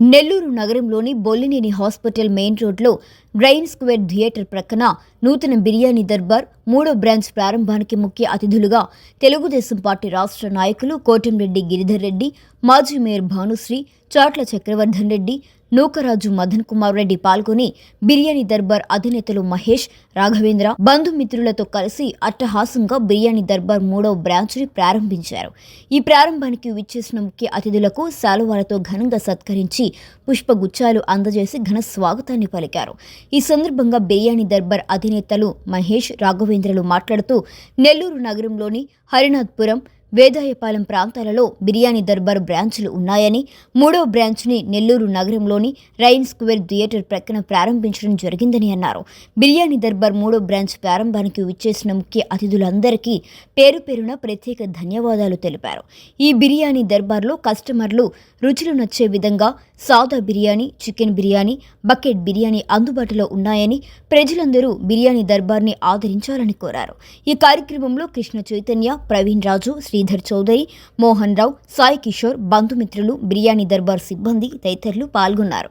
నెల్లూరు నగరంలోని Bollineni hospital main రోడ్లో grain square theatre ప్రక్కన నూతన బిర్యానీ దర్బార్ మూడో బ్రాంచ్ ప్రారంభానికి ముఖ్య అతిథులుగా తెలుగుదేశం పార్టీ రాష్ట్ర నాయకులు కోటంరెడ్డి గిరిధర్ రెడ్డి మాజీ మేయర్ భానుశ్రీ చాట్ల చక్రవర్ధన్ రెడ్డి నూకరాజు మదన్ కుమార్ రెడ్డి పాల్గొని బిర్యానీ దర్బార్ అధినేతలు మహేష్ రాఘవేంద్ర బంధుమిత్రులతో కలిసి అట్టహాసంగా బిర్యానీ దర్బార్ మూడవ బ్రాంచ్ని ప్రారంభించారు. ఈ ప్రారంభానికి విచ్చేసిన ముఖ్య అతిథులకు శాలువాలతో ఘనంగా సత్కరించి పుష్పగుచ్చాలు అందజేసి ఘన స్వాగతాన్ని పలికారు. ఈ సందర్భంగా బిర్యానీ దర్బార్ అధినేతలు మహేష్ రాఘవేంద్రలు మాట్లాడుతూ నెల్లూరు నగరంలోని హరినాథ్పురం వేదాయపాలెం ప్రాంతాలలో బిర్యానీ దర్బార్ బ్రాంచ్లు ఉన్నాయని మూడో బ్రాంచ్ని నెల్లూరు నగరంలోని రైన్ స్క్వేర్ థియేటర్ ప్రక్కన ప్రారంభించడం జరిగిందని అన్నారు. బిర్యానీ దర్బార్ మూడో బ్రాంచ్ ప్రారంభానికి విచ్చేసిన ముఖ్య అతిథులందరికీ పేరు పేరున ప్రత్యేక ధన్యవాదాలు తెలిపారు. ఈ బిర్యానీ దర్బార్లో కస్టమర్లు రుచులు నచ్చే విధంగా సాదా బిర్యానీ చికెన్ బిర్యానీ బకెట్ బిర్యానీ అందుబాటులో ఉన్నాయని ప్రజలందరూ బిర్యానీ దర్బార్ని ఆదరించాలని కోరారు. ఈ కార్యక్రమంలో కృష్ణ చైతన్య ప్రవీణ్ రాజు శ్రీ శ్రీధర్ చౌదరి మోహన్ రావు సాయి కిషోర్ బంధుమిత్రులు బిర్యానీ దర్బార్ సిబ్బంది తదితరులు పాల్గొన్నారు.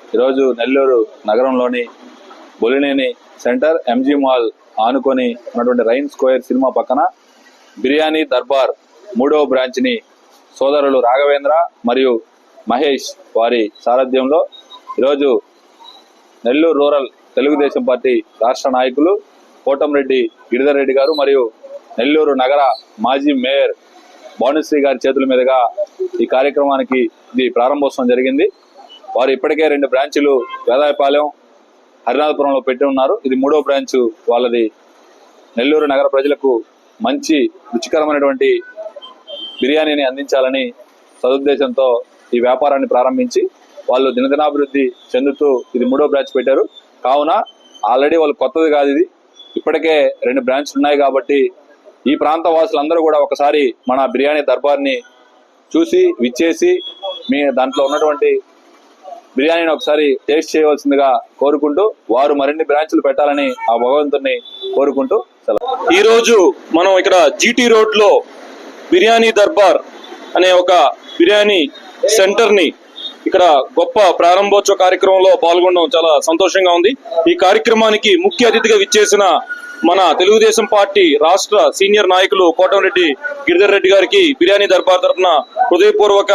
ఈరోజు నెల్లూరు నగరంలోని బొలినేని సెంటర్ ఎంజీ మాల్ ఆనుకొని ఉన్నటువంటి రైన్ స్క్వేర్ సినిమా పక్కన బిర్యానీ దర్బార్ మూడవ బ్రాంచ్ని సోదరులు రాఘవేంద్ర మరియు మహేష్ వారి సారథ్యంలో ఈరోజు నెల్లూరు రూరల్ తెలుగుదేశం పార్టీ రాష్ట్ర నాయకులు కోటంరెడ్డి గిరిధర్ రెడ్డి గారు మరియు నెల్లూరు నగర మాజీ మేయర్ భానుశ్రీ గారి చేతుల మీదుగా ఈ కార్యక్రమానికి ఇది ప్రారంభోత్సవం జరిగింది. వారు ఇప్పటికే రెండు బ్రాంచులు వేదాయపాలెం హరినాథపురంలో పెట్టి ఉన్నారు. ఇది మూడో బ్రాంచ్ వాళ్ళది. నెల్లూరు నగర ప్రజలకు మంచి రుచికరమైనటువంటి బిర్యానీని అందించాలని సదుద్దేశంతో ఈ వ్యాపారాన్ని ప్రారంభించి వాళ్ళు దినదినాభివృద్ధి చెందుతూ ఇది మూడో బ్రాంచ్ పెట్టారు. కావున ఆల్రెడీ వాళ్ళు కొత్తది కాదు ఇది. ఇప్పటికే రెండు బ్రాంచ్లు ఉన్నాయి కాబట్టి ఈ ప్రాంత వాసులందరూ కూడా ఒకసారి మన బిర్యానీ దర్బార్ని చూసి విచ్చేసి మీ దాంట్లో ఉన్నటువంటి బిర్యానీని ఒకసారి టేస్ట్ చేయవలసిందిగా కోరుకుంటూ వారు మరిన్ని బ్రాంచ్లు పెట్టాలని ఆ భగవంతుని కోరుకుంటూ సెలవు. ఈ రోజు మనం ఇక్కడ జీటీ రోడ్లో బిర్యానీ దర్బార్ అనే ఒక బిర్యానీ సెంటర్ని ఇక్కడ గొప్ప ప్రారంభోత్సవ కార్యక్రమంలో పాల్గొనడం చాలా సంతోషంగా ఉంది. ఈ కార్యక్రమానికి ముఖ్య అతిథిగా విచ్చేసిన మన తెలుగుదేశం పార్టీ రాష్ట్ర సీనియర్ నాయకులు కోటంరెడ్డి గిరిధర్ రెడ్డి గారికి బిర్యానీ దర్బార్ తరఫున హృదయపూర్వక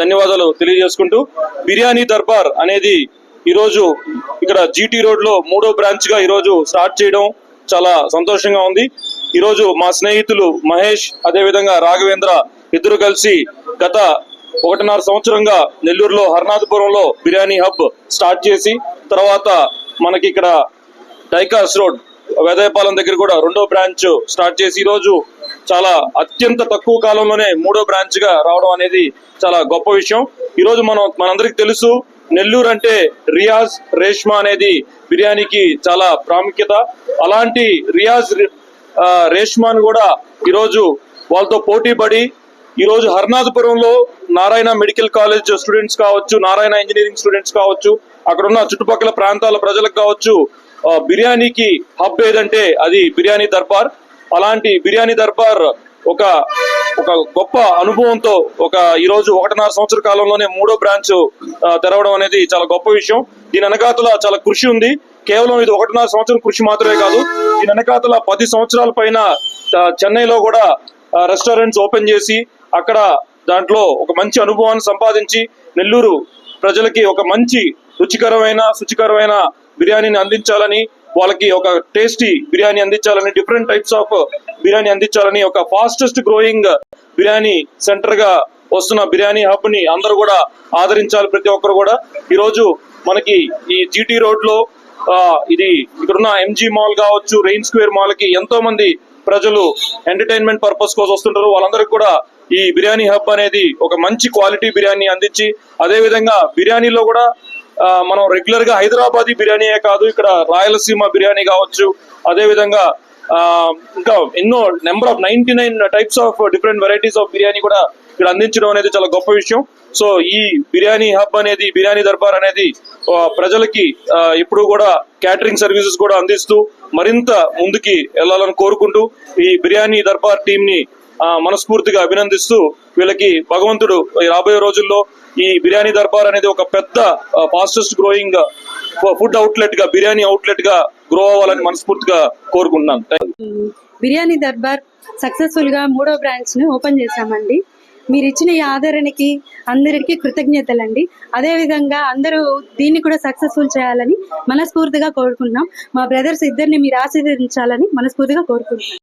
ధన్యవాదాలు తెలియజేసుకుంటూ బిర్యానీ దర్బార్ అనేది ఈరోజు ఇక్కడ జీటీ రోడ్లో మూడో బ్రాంచ్గా ఈరోజు స్టార్ట్ చేయడం చాలా సంతోషంగా ఉంది. ఈరోజు మా స్నేహితులు మహేష్ అదేవిధంగా రాఘవేంద్ర ఇద్దరు కలిసి గత ఒకటిన్నర సంవత్సరంగా నెల్లూరులో హర్నాథపురంలో బిర్యానీ హబ్ స్టార్ట్ చేసి తర్వాత మనకి ఇక్కడ డైకాస్ రోడ్ వేదాయపాలెం దగ్గర కూడా రెండో బ్రాంచ్ స్టార్ట్ చేసి ఈ రోజు చాలా అత్యంత తక్కువ కాలంలోనే మూడో బ్రాంచ్గా రావడం అనేది చాలా గొప్ప విషయం. ఈ రోజు మనం మనందరికి తెలుసు నెల్లూరు అంటే రియాజ్ రేష్మా అనేది బిర్యానీకి చాలా ప్రాముఖ్యత. అలాంటి రియాజ్ రి- రేష్మాను కూడా ఈరోజు వాళ్ళతో పోటీ పడి ఈరోజు హర్నాథపురంలో నారాయణ మెడికల్ కాలేజ్ స్టూడెంట్స్ కావచ్చు నారాయణ ఇంజనీరింగ్ స్టూడెంట్స్ కావచ్చు అక్కడ ఉన్న చుట్టుపక్కల ప్రాంతాల ప్రజలకు కావచ్చు బిర్యానీకి హబ్ ఏదంటే అది బిర్యానీ దర్బార్. అలాంటి బిర్యానీ దర్బార్ ఒక ఒక గొప్ప అనుభవంతో ఒక ఈ రోజు ఒకటిన్నర సంవత్సర కాలంలోనే మూడో బ్రాంచ్ తెరవడం అనేది చాలా గొప్ప విషయం. దీని వెనకాతల చాలా కృషి ఉంది. కేవలం ఇది ఒకటిన్నర సంవత్సరం కృషి మాత్రమే కాదు దీని వెనకాతల పది సంవత్సరాల పైన చెన్నైలో కూడా రెస్టారెంట్స్ ఓపెన్ చేసి అక్కడ దాంట్లో ఒక మంచి అనుభవాన్ని సంపాదించి నెల్లూరు ప్రజలకి ఒక మంచి రుచికరమైన శుచికరమైన బిర్యానీని అందించాలని వాళ్ళకి ఒక టేస్టీ బిర్యానీ అందించాలని డిఫరెంట్ టైప్స్ ఆఫ్ బిర్యానీ అందించాలని ఒక ఫాస్టెస్ట్ గ్రోయింగ్ బిర్యానీ సెంటర్గా వస్తున్న బిర్యానీ హబ్ని అందరూ కూడా ఆదరించాలి ప్రతి ఒక్కరు కూడా. ఈ రోజు మనకి ఈ జీటీ రోడ్లో ఆ, ఇది ఇక్కడున్న ఎంజీ మాల్ కావచ్చు రెయిన్ స్క్వేర్ మాల్కి ఎంతో మంది ప్రజలు ఎంటర్టైన్మెంట్ పర్పస్ కోసం వస్తుంటారు. వాళ్ళందరికీ కూడా ఈ బిర్యానీ హబ్ అనేది ఒక మంచి క్వాలిటీ బిర్యానీ అందించి అదే విధంగా బిర్యానీలో కూడా మనం రెగ్యులర్గా హైదరాబాదీ బిర్యానీయే కాదు ఇక్కడ రాయలసీమ బిర్యానీ కావచ్చు అదే విధంగా ఆ, ఇంకా ఎన్నో number of ninety nine types of different varieties of biryani కూడా ఇక్కడ అందించడం అనేది చాలా గొప్ప విషయం. సో ఈ బిర్యానీ హబ్ అనేది బిర్యానీ దర్బార్ అనేది ప్రజలకి ఇప్పుడు కూడా క్యాటరింగ్ సర్వీసెస్ కూడా అందిస్తూ మరింత ముందుకి వెళ్ళాలని కోరుకుంటూ ఈ బిర్యానీ దర్బార్ టీం ని మనస్ఫూర్తిగా అభినందిస్తూ వీళ్ళకి భగవంతుడు రాబోయే రోజుల్లో ఈ బిర్యానీ దర్బార్ అనేది ఒక పెద్ద ఫాస్టెస్ట్ గ్రోయింగ్ ఫుడ్ అవుట్లెట్గా బిర్యానీ అవుట్లెట్గా గ్రో అవ్వాలని మనస్ఫూర్తిగా కోరుకుంటున్నాను. బిర్యానీ దర్బార్ సక్సెస్ఫుల్గా మూడో బ్రాంచ్ను ఓపెన్ చేశామండి. మీరు ఇచ్చిన ఈ ఆదరణకి అందరికీ కృతజ్ఞతలండి. అదే విధంగా అందరూ దీన్ని కూడా సక్సెస్ఫుల్ చేయాలని మనస్ఫూర్తిగా కోరుకుంటున్నాం. మా బ్రదర్స్ ఇద్దరిని మీరు ఆశీర్వదించాలని మనస్ఫూర్తిగా కోరుకుంటున్నాం.